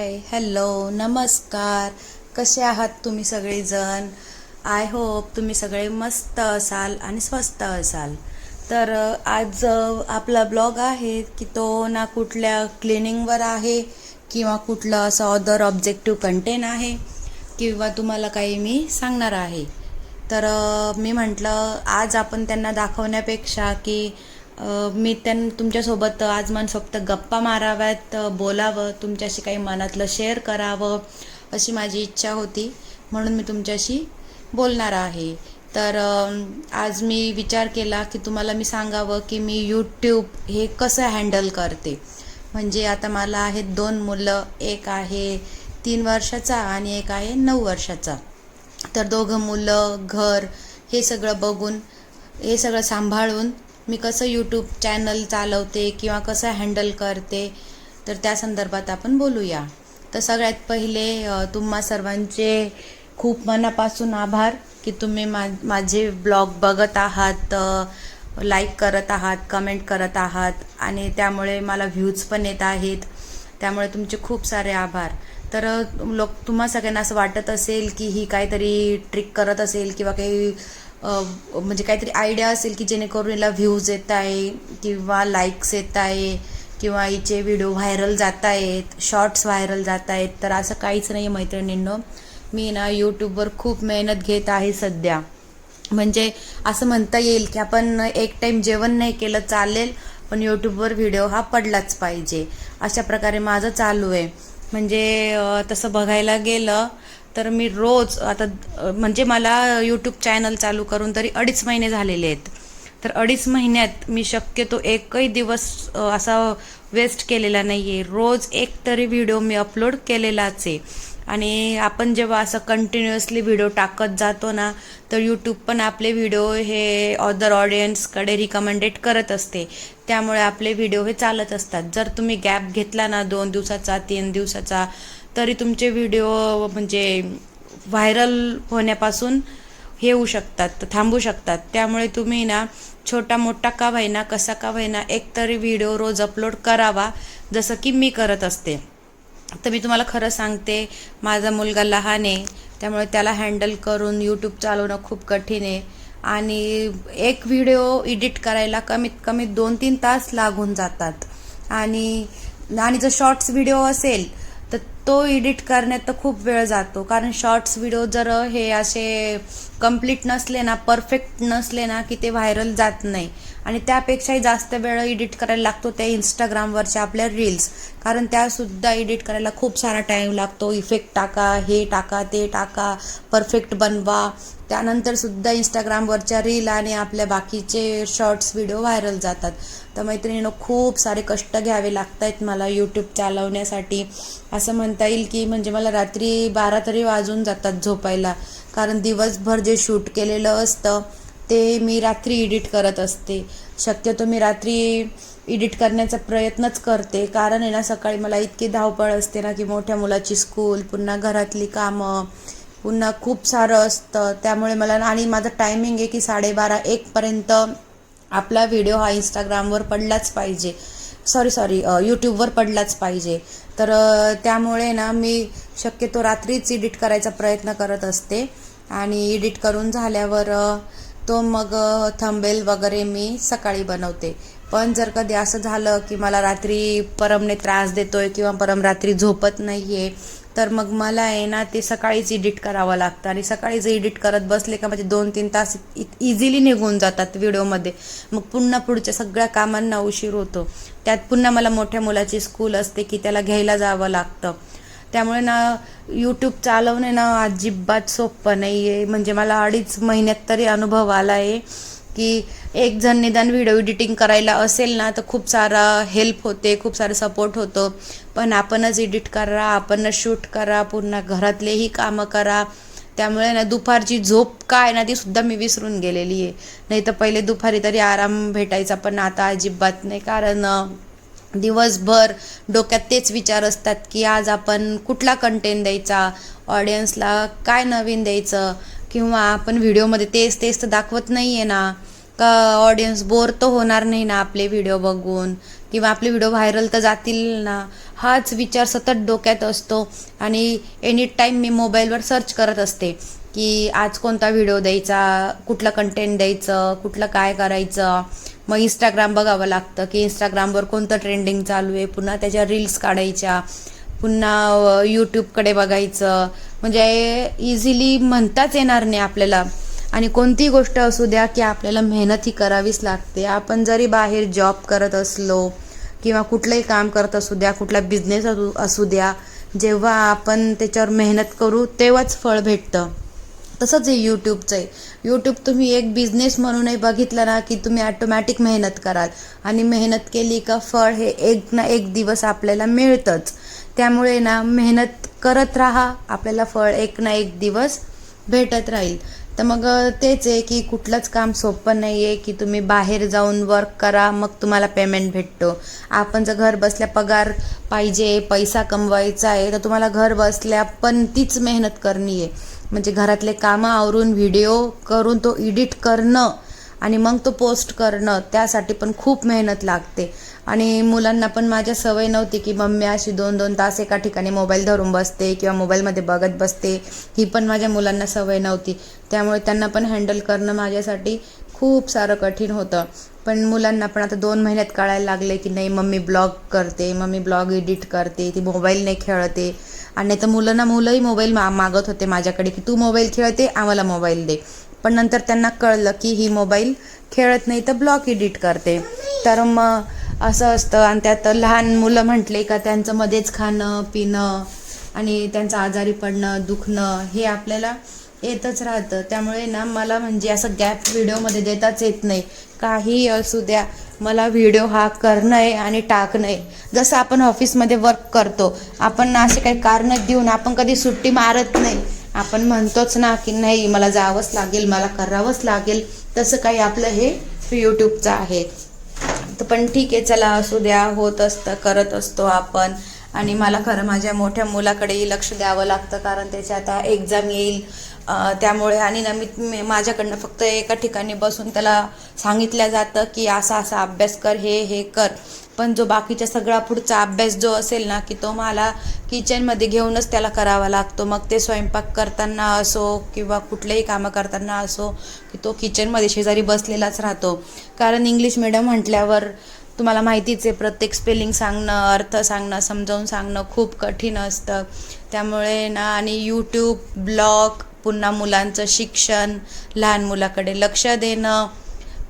Hi hello नमस्कार. कसे आहात तुम्ही सगळेजण? आय होप तुम्ही सगळे मस्त असाल आणि स्वस्त असाल. तर आज आपला ब्लॉग आहे की तो ना कुठल्या क्लिनिंगवर आहे किंवा कुठलं असं अदर ऑब्जेक्टिव्ह कंटेन आहे किंवा तुम्हाला काही मी सांगणार आहे. तर मी म्हटलं आज आपण त्यांना दाखवण्यापेक्षा की मी त्यां तुमच्यासोबत आज मन फक्त गप्पा माराव्यात बोलावं तुमच्याशी काही मनातलं शेअर करावं अशी माझी इच्छा होती. म्हणून मी तुमच्याशी बोलणार आहे. तर आज मी विचार केला की तुम्हाला मी सांगावं की मी यूट्यूब हे कसं हँडल करते. म्हणजे आता मला आहेत दोन मुलं एक आहे तीन वर्षाचा आणि एक आहे नऊ वर्षाचा. तर दोघं मुलं घर हे सगळं बघून हे सगळं सांभाळून मी कसं यूट्यूब चॅनल चालवते किंवा कसं हँडल करते तर त्या संदर्भात आपण बोलूया. तर सगळ्यात पहिले तुम्हा सर्वांचे खूप मनापासून आभार की तुम्ही मा माझे ब्लॉग बघत आहात लाईक करत आहात कमेंट करत आहात आणि त्यामुळे मला व्ह्यूज पण येत आहेत. त्यामुळे तुमचे खूप सारे आभार. तर लोक तुम्हा सगळ्यांना असं वाटत असेल की ही काहीतरी ट्रिक करत असेल किंवा काही म्हणजे काहीतरी आयडिया असेल की जेणेकरून हिला व्ह्यूज येत आहे किंवा लाईक्स येत आहे किंवा हिचे व्हिडिओ व्हायरल जात आहेत शॉर्ट्स व्हायरल जात आहेत तर असं काहीच नाही आहे मैत्रिणींनो. मी ना यूट्यूबवर खूप मेहनत घेत आहे सध्या. म्हणजे असं म्हणता येईल की आपण एक टाईम जेवण नाही केलं चालेल पण यूट्यूबवर व्हिडिओ हा पडलाच पाहिजे. अशा प्रकारे माझं चालू आहे. म्हणजे तसं बघायला गेलं तर मी रोज आता म्हणजे मला यूट्यूब चॅनल चालू करून तरी अडीच महिने झालेले आहेत. तर अडीच महिन्यात मी शक्यतो एकही दिवस असा वेस्ट केलेला नाही आहे रोज एक तरी व्हिडिओ मी अपलोड केलेलाच आहे. आणि आपण जेव्हा असं कंटिन्युअसली व्हिडिओ टाकत जातो ना तर यूट्यूब पण आपले व्हिडिओ हे अदर ऑडियन्सकडे रिकमेंडेड करत असते. त्यामुळे आपले व्हिडिओ हे चालत असतात. जर तुम्ही गॅप घेतला ना दोन दिवसाचा तीन दिवसाचा तरी तुमचे व्हिडिओ म्हणजे व्हायरल होण्यापासून हे होऊ शकतात थांबू शकतात. त्यामुळे तुम्ही ना छोटा मोठा का होईना कसा का होईना एक तरी व्हिडिओ रोज अपलोड करावा जसं की मी करत असते. तर मी तुम्हाला खरं सांगते माझा मुलगा लहान आहे त्यामुळे त्याला हँडल करून यूट्यूब चालवणं खूप कठीण आहे. आणि एक व्हिडिओ एडिट करायला कमीत कमी दोन तीन तास लागून जातात. आणि आणि जर शॉर्ट्स व्हिडिओ असेल तो एडिट करण्यात तर खूप वेळ जातो. कारण शॉर्ट्स व्हिडिओ जर हे असे कंप्लीट नसले ना परफेक्ट नसले ना की ते व्हायरल जात नाही. आणि त्यापेक्षाही जास्त वेळ एडिट करायला लागतो त्या इंस्टाग्रामवरच्या आपल्या रील्स कारण त्यासुद्धा एडिट करायला खूप सारा टाईम लागतो. इफेक्ट टाका हे टाका ते टाका परफेक्ट बनवा. त्यानंतर सुद्धा इंस्टाग्रामवरच्या रील आणि आपल्या बाकीचे शॉर्ट्स व्हिडिओ व्हायरल जातात. तर मैत्रिणीनं खूप सारे कष्ट घ्यावे लागत आहेत मला यूट्यूब चालवण्यासाठी. असं म्हणता येईल की म्हणजे मला रात्री बारा तरी वाजून जातात झोपायला. कारण दिवसभर जे शूट केलेलं असतं ते मी रात्री एडिट करत असते. शक्यतो मी रात्री एडिट करण्याचा प्रयत्नच करते. कारण आहे ना सकाळी मला इतकी धावपळ असते ना की मोठ्या मुलाची स्कूल पुन्हा घरातली कामं पुन्हा खूप सारं असतं. त्यामुळे मला आणि माझं टायमिंग आहे की साडेबारा एकपर्यंत आपला व्हिडिओ हा इंस्टाग्रामवर पडलाच पाहिजे. सॉरी सॉरी यूट्यूबवर पडलाच पाहिजे. तर त्यामुळे ना मी शक्यतो रात्रीच एडिट करायचा प्रयत्न करत असते. आणि एडिट करून झाल्यावर तो मग थंबेल वगैरे मी सकाळी बनवते. पण जर कधी असं झालं की मला रात्री परमने त्रास देतोय किंवा परम रात्री झोपत नाही आहे तर मग मला आहे ना ते सकाळीच एडिट करावं लागतं. आणि सकाळीच एडिट करत बसले का म्हणजे दोन तीन तास इझिली निघून जातात व्हिडिओमध्ये मग पुन्हा पुढच्या सगळ्या कामांना उशीर होतो. त्यात पुन्हा मला मोठ्या मुलाची स्कूल असते की त्याला घ्यायला जावं लागतं. त्यामुळे ना यूट्यूब चालवणे ना अजिबात सोपं नाही आहे म्हणजे मला अडीच महिन्यात तरी अनुभव आला आहे की एक जण निदान व्हिडिओ एडिटिंग करायला असेल ना तर खूप सारा हेल्प होते खूप सारा सपोर्ट होतो. पण आपणच एडिट करा आपणच शूट करा पुन्हा घरातलेही कामं करा. त्यामुळे ना दुपारची झोप काय ना ती सुद्धा मी विसरून गेलेली आहे. नाही तर पहिले दुपारी तरी आराम भेटायचा पण आता अजिबात नाही. कारण दिवसभर डोक्यात तेच विचार असतात की आज आपण कुठला कंटेंट द्यायचा? ऑडियन्सला काय नवीन द्यायचं? किंवा आपण व्हिडिओमध्ये तेच तेच तर दाखवत नाही आहे ना. का ऑडियन्स बोर तर होणार नाही ना आपले व्हिडिओ बघून. किंवा आपले व्हिडिओ व्हायरल तर जातील ना. हाच विचार सतत डोक्यात असतो. आणि एनी टाईम मी मोबाईलवर सर्च करत असते की आज कोणता व्हिडिओ द्यायचा कुठलं कंटेंट द्यायचं कुठलं काय करायचं. मग इंस्टाग्राम बघावं लागतं की इंस्टाग्रामवर कोणतं ट्रेंडिंग चालू आहे पुन्हा त्याच्या रील्स काढायच्या. पुन्हा यूट्यूबकडे बघायचं. म्हणजे इझिली म्हणताच येणार नाही आपल्याला. आणि कोणतीही गोष्ट असू द्या की आपल्याला मेहनत ही करावीच लागते. आपण जरी बाहेर जॉब करत असलो किंवा कुठलंही काम करत असू द्या कुठला बिझनेस असू असू द्या जेव्हा आपण त्याच्यावर मेहनत करू तेव्हाच फळ भेटतं. तसंच आहे यूट्यूबचं आहे. यूट्यूब तुम्ही एक बिझनेस म्हणूनही बघितलं ना की तुम्ही ॲटोमॅटिक मेहनत कराल. आणि मेहनत केली का फळ हे एक ना एक दिवस आपल्याला मिळतंच. त्यामुळे ना मेहनत करत राहा आपल्याला फळ एक ना एक दिवस भेटत राहील. तर मग तेच आहे की कुठलंच काम सोपं नाही आहे की तुम्ही बाहेर जाऊन वर्क करा मग तुम्हाला पेमेंट भेटतो. आपण जर घर बसल्या पगार पाहिजे पैसा कमवायचा आहे तर तुम्हाला घर बसल्या पण तीच मेहनत करणी आहे. म्हणजे घरातले कामं आवरून व्हिडिओ करून तो एडिट करणं आणि मग तो पोस्ट करणं त्यासाठी पण खूप मेहनत लागते. आणि मुलांना पण माझ्या सवय नव्हती की मम्मी अशी दोन दोन तास एका ठिकाणी मोबाईल धरून बसते किंवा मोबाईलमध्ये बघत बसते. ही पण माझ्या मुलांना सवय नव्हती. त्यामुळे त्यांना पण हँडल करणं माझ्यासाठी खूप सारं कठीण होतं. पण मुलांना पण आता दोन महिन्यात कळायला लागले की नाही मम्मी ब्लॉग करते मम्मी ब्लॉग एडिट करते ती मोबाईल नाही खेळते. आणि नाही तर मुलांना मुलंही मोबाईल मा मागत होते माझ्याकडे की तू मोबाईल खेळते आम्हाला मोबाईल दे. पण नंतर त्यांना कळलं की ही मोबाईल खेळत नाही तर ब्लॉक एडिट करते. तर मग असं असतं आणि त्यात लहान मुलं म्हटले का त्यांचं मध्येच खाणं पिणं आणि त्यांचं आजारी पडणं दुखणं हे आपल्याला येतच राहतं. त्यामुळे ना मला म्हणजे असं गॅप व्हिडिओमध्ये देताच येत नाही. काही असू द्या मला व्हिडिओ हा करणं आहे आणि टाकणं आहे. जसं आपण ऑफिसमध्ये वर्क करतो आपण असे काही कारणं देऊन आपण कधी सुट्टी मारत नाही. आपण म्हणतोच ना की नाही मला जावंच लागेल मला करावंच लागेल. तसं काही आपलं हे यूट्यूबचं आहे. तर पण ठीक आहे चला असू द्या होत असतं करत असतो आपण. आणि मला खरं माझ्या मोठ्या मुलाकडेही लक्ष द्यावं लागतं कारण त्याची आता एक्झाम येईल. त्यामुळे आणि ना मी मी- माझ्याकडनं फक्त एका ठिकाणी बसून त्याला सांगितलं जातं की असा असा अभ्यास कर हे हे कर. पण जो बाकीच्या सगळा पुढचा अभ्यास जो असेल ना की तो मला किचनमध्ये घेऊनच त्याला करावा लागतो. मग ते स्वयंपाक करताना असो किंवा कुठलेही कामं करताना असो की तो किचनमध्ये शेजारी बसलेलाच राहतो. कारण इंग्लिश मिडियम म्हटल्यावर तुम्हाला माहितीच आहे प्रत्येक स्पेलिंग सांगणं अर्थ सांगणं समजावून सांगणं खूप कठीण असतं. त्यामुळे ना आणि यूट्यूब ब्लॉग पुन्हा मुलांचं शिक्षण लहान मुलाकडे लक्ष देणं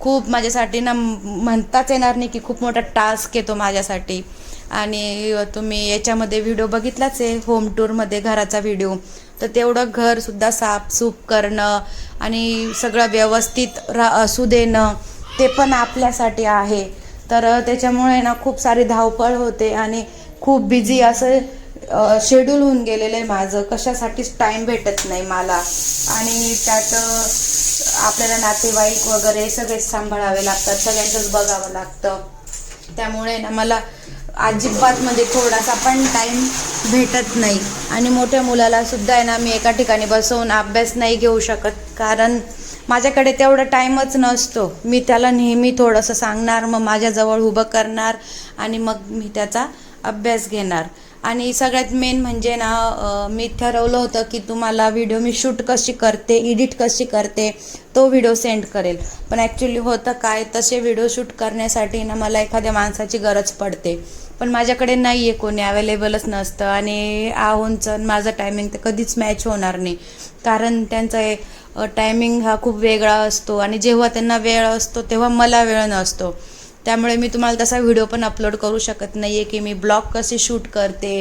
खूप माझ्यासाठी ना म्हणताच येणार नाही की खूप मोठा टास्क येतो माझ्यासाठी. आणि तुम्ही याच्यामध्ये व्हिडिओ बघितलाच आहे होम टूरमध्ये घराचा व्हिडिओ तर तेवढं घरसुद्धा साफसूफ करणं आणि सगळं व्यवस्थित रा असू देणं ते पण आपल्यासाठी आहे. तर त्याच्यामुळे ना खूप सारी धावपळ होते आणि खूप बिझी असं शेड्यूल होऊन गेलेलं आहे माझं. कशासाठीच टाईम भेटत नाही मला. आणि त्यात आपल्याला नातेवाईक वगैरे सगळेच सांभाळावे लागतात सगळ्यांचंच बघावं लागतं. त्यामुळे ना मला अजिबात म्हणजे थोडासा पण टाईम भेटत नाही. आणि मोठ्या मुलाला सुद्धा आहे ना मी एका ठिकाणी बसवून अभ्यास नाही घेऊ शकत. कारण माझ्याकडे तेवढा टाईमच नसतो. मी त्याला नेहमी थोडंसं सांगणार मग माझ्याजवळ उभं करणार आणि मग मी त्याचा अभ्यास घेणार. आणि सगळ्यात मेन म्हणजे ना मी ठरवलं होतं की तुम्हाला व्हिडिओ मी शूट कशी करते एडिट कशी करते तो व्हिडिओ सेंड करेल. पण ॲक्च्युली होतं काय तसे व्हिडिओ शूट करण्यासाठी ना मला एखाद्या माणसाची गरज पडते. पण माझ्याकडे नाही आहे कोणी अवेलेबलच नसतं आणि आहोंचं माझं टायमिंग तर कधीच मॅच होणार नाही. कारण त्यांचा टायमिंग हा खूप वेगळा असतो आणि जेव्हा त्यांना वेळ असतो तेव्हा मला वेळ नसतो. त्यामुळे मी तुम्हाला तसा व्हिडिओ पण अपलोड करू शकत नाही आहे की मी ब्लॉग कसे शूट करते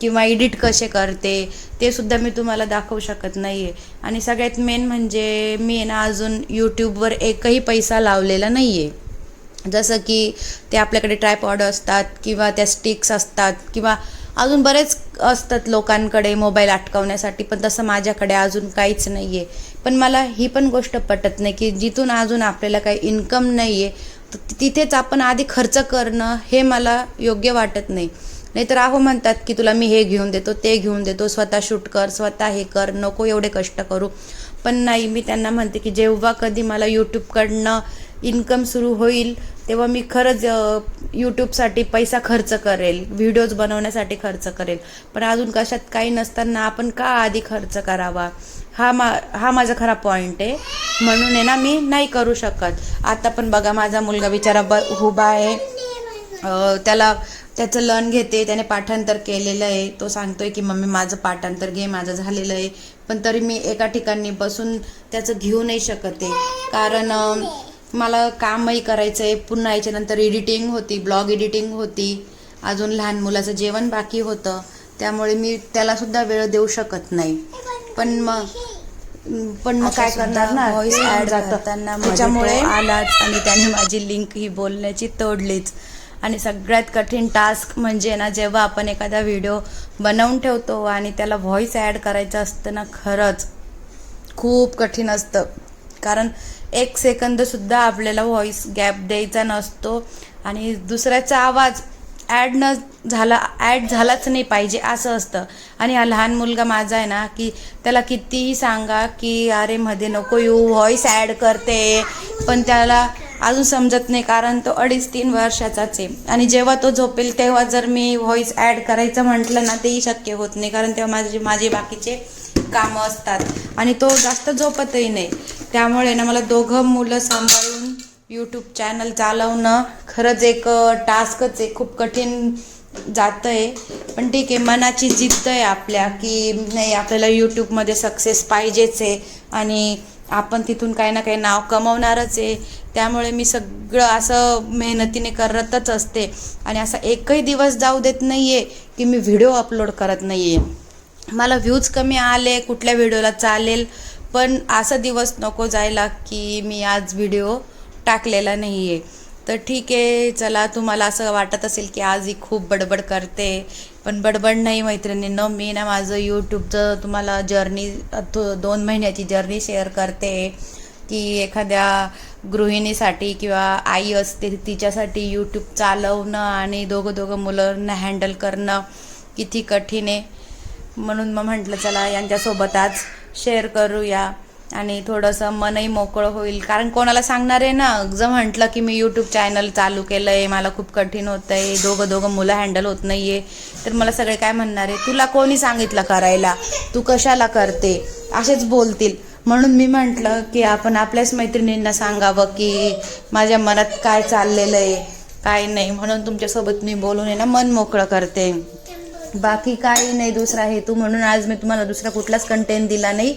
किंवा एडिट कसे करते ते सुद्धा मी तुम्हाला दाखवू शकत नाही आहे आणि सगळ्यात मेन म्हणजे मी ना अजून यूट्यूबवर एकही पैसा लावलेला नाही आहे जसं की ते आपल्याकडे ट्रायपॉड असतात किंवा त्या स्टिक्स असतात किंवा अजून बरेच असतात लोकांकडे मोबाईल अटकवण्यासाठी पण तसं माझ्याकडे अजून काहीच नाही आहे पण मला ही पण गोष्ट पटत नाही की जिथून अजून आपल्याला काही इन्कम नाही आहे तर तिथेच आपण आधी खर्च करणं हे मला योग्य वाटत नाही. नाहीतर आहो म्हणतात की तुला मी हे घेऊन देतो ते घेऊन देतो स्वतः शूट कर स्वतः हे कर नको एवढे कष्ट करू. पण नाही मी त्यांना म्हणते की जेव्हा कधी मला यूट्यूबकडनं इन्कम सुरू होईल तेव्हा मी खरंच यूट्यूबसाठी पैसा खर्च करेल व्हिडिओज बनवण्यासाठी खर्च करेल. पण अजून कशात काही नसताना आपण का आधी खर्च करावा? हा मा हा माझा खरा पॉईंट आहे. म्हणून आहे ना मी नाही करू शकत. आता पण बघा माझा मुलगा बिचारा ब उभा आहे. त्याला त्याचं लन घेते. त्याने पाठांतर केलेलं आहे. तो सांगतोय की मम्मी माझं पाठांतर घे. माझं झालेलं आहे. पण तरी मी एका ठिकाणी बसून त्याचं घेऊ नाही शकत आहे. कारण मला कामही करायचं आहे. पुन्हा याच्यानंतर एडिटिंग होती. ब्लॉग एडिटिंग होती. अजून लहान मुलाचं जेवण बाकी होतं. त्यामुळे मी त्यालासुद्धा वेळ देऊ शकत नाही. पण मग पण मग काय करणार ना व्हॉइस ऍड जातं. करताना त्याच्यामुळे आलाच आणि त्याने माझी लिंक ही बोलण्याची तोडलीच आणि सगळ्यात कठीण टास्क म्हणजे ना जेव्हा आपण एखादा व्हिडिओ बनवून ठेवतो आणि त्याला व्हॉइस ॲड करायचं असतं ना खरंच खूप कठीण असतं कारण एक सेकंद सुद्धा आपल्याला व्हॉइस गॅप द्यायचा नसतो आणि दुसऱ्याचा आवाज ॲड न झाला ॲड झालाच नाही पाहिजे असं असतं. आणि हा लहान मुलगा माझा आहे ना की त्याला कितीही सांगा की अरे मध्ये नको येऊ व्हॉइस ॲड करते. पण त्याला अजून समजत नाही कारण तो अडीच तीन वर्षाचाच आहे. आणि जेव्हा तो झोपेल तेव्हा जर मी व्हॉइस ॲड करायचं म्हटलं ना तेही शक्य होत नाही कारण तेव्हा माझे माझे बाकीचे कामं असतात. आणि तो जास्त झोपतही नाही. त्यामुळे ना मला दोघं मुलं सांभाळून यूट्यूब चॅनल चालवणं खरंच एक टास्कच आहे. खूप कठीण जातं आहे पण ठीक आहे मनाची जिद्द आहे आपल्या की नाही आपल्याला यूट्यूबमध्ये सक्सेस पाहिजेच आहे. आणि आपण तिथून काही ना काही नाव कमवणारच आहे. त्यामुळे मी सगळं असं मेहनतीने करतच असते. आणि असा एकही दिवस जाऊ देत नाही आहे की मी व्हिडिओ अपलोड करत नाही आहे मला व्ह्यूज कमी आले कुठल्या व्हिडिओला चालेल. पण असा दिवस नको जायला की मी आज व्हिडिओ टाकलेला नाही आहे तर ठीक आहे चला तुम्हाला असं वाटत असेल की आज ही खूप बडबड करते पण बडबड नाही मैत्रिणींनो. मी ना माझं यूट्यूबचं तुम्हाला जर्नी दोन महिन्याची जर्नी शेअर करते की एखाद्या गृहिणीसाठी किंवा आई असते तिच्यासाठी यूट्यूब चालवणं आणि दोघं दोघं मुलांना हँडल करणं किती कठीण आहे. म्हणून मग म्हटलं चला यांच्यासोबत आज शेअर करूया. आणि थोडंसं मनही मोकळं होईल. कारण कोणाला सांगणार आहे ना जर म्हटलं की मी यूट्यूब चॅनल चालू केलं आहे मला खूप कठीण होतं आहे दोघं दोघं मुलं हँडल होत नाही आहे तर मला सगळे काय म्हणणार आहे? तुला कोणी सांगितलं करायला? तू कशाला करते? असेच बोलतील. म्हणून मी म्हटलं की आपण आपल्याच मैत्रिणींना सांगावं की माझ्या मनात काय चाललेलं आहे काय नाही. म्हणून तुमच्यासोबत मी बोलून आहे ना मन मोकळं करते. बाकी काही नाही दुसरा हेतू म्हणून आज मी तुम्हाला दुसरा कुठलाच कंटेंट दिला नाही.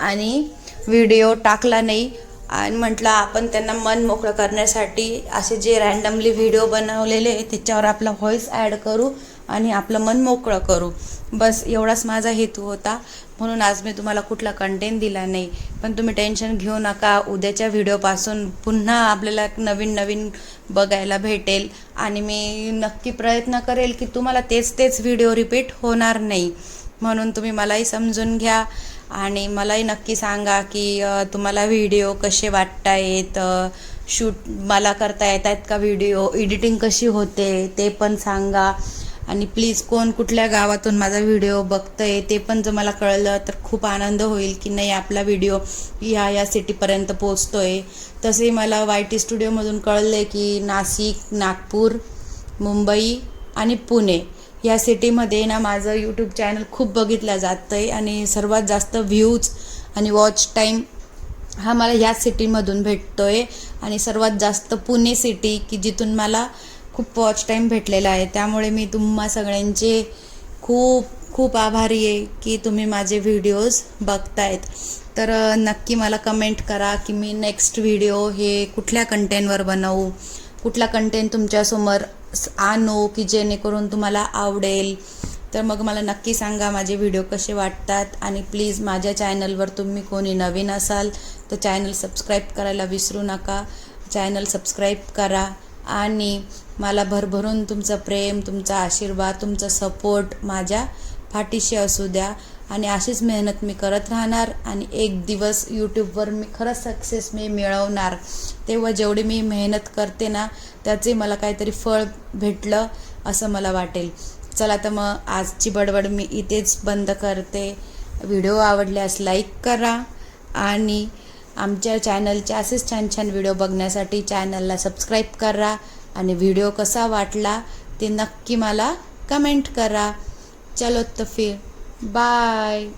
आणि व्हिडिओ टाकला नाही. आणि म्हटलं आपण त्यांना मन मोकळं करण्यासाठी असे जे रॅन्डमली व्हिडिओ बनवलेले त्याच्यावर आपला व्हॉइस ॲड करू आणि आपलं मन मोकळं करू. बस एवढाच माझा हेतू होता. म्हणून आज मी तुम्हाला कुठला कंटेंट दिला नाही. पण तुम्ही टेन्शन घेऊ नका. उद्याच्या व्हिडिओपासून पुन्हा आपल्याला एक नवीन नवीन बघायला भेटेल. आणि मी नक्की प्रयत्न करेल की तुम्हाला तेच तेच व्हिडिओ रिपीट होणार नाही. म्हणून तुम्ही मलाही समजून घ्या. आणि मलाही नक्की सांगा की तुम्हाला व्हिडिओ कसे वाटता येत शूट मला करता येत आहेत का व्हिडिओ? एडिटिंग कशी होते? ते पण सांगा. आणि प्लीज कोण कुठल्या गावातून माझा व्हिडिओ बघतंय ते पण जर मला कळलं तर खूप आनंद होईल की नाही आपला व्हिडिओ ह्या या सिटीपर्यंत पोचतोय. तसे मला वाय टी स्टुडिओमधून कळलं की नाशिक नागपूर मुंबई आणि पुणे. या सिटीमध्ये ना माझं यूट्यूब चॅनल खूप बघितलं जातं आहे आणि सर्वात जास्त व्ह्यूज आणि वॉच टाईम हा मला ह्याच सिटीमधून भेटतो आहे आणि सर्वात जास्त पुणे सिटी की जिथून मला खूप वॉच टाईम भेटलेला आहे. त्यामुळे मी तुम्हा सगळ्यांचे खूप खूप आभारी आहे की तुम्ही माझे व्हिडिओज बघतायत. तर नक्की मला कमेंट करा की मी नेक्स्ट व्हिडिओ हे कुठल्या कंटेंटवर बनवू? कुठला कंटेंट तुमच्यासमोर आणू की जेणेकरून तुम्हाला आवडेल. तर मग मला नक्की सांगा माझे व्हिडिओ कसे वाटतात आणि प्लीज माझ्या चॅनलवर तुम्ही कोणी नवीन असाल तर चॅनल सबस्क्राईब करायला विसरू नका. चॅनल सबस्क्राईब करा आणि मला भरभरून तुमचं प्रेम तुमचा आशीर्वाद तुमचा सपोर्ट माझ्या पाठीशी असू द्या. आणि अशीच मेहनत मी करत राहणार आणि एक दिवस यूट्यूबवर मी खरंच सक्सेस मी मिळवणार. तेव्हा जेवढी मी मेहनत करते ना त्याचे मला काहीतरी फळ भेटलं असं मला वाटेल. चला तर मग आजची बडबड मी इथेच बंद करते. व्हिडिओ आवडल्यास लाईक करा आणि आमच्या चॅनलचे असेच छान छान व्हिडिओ बघण्यासाठी चॅनलला सबस्क्राईब करा आणि व्हिडिओ कसा वाटला ते नक्की मला कमेंट करा. चलो तर फिर. Bye.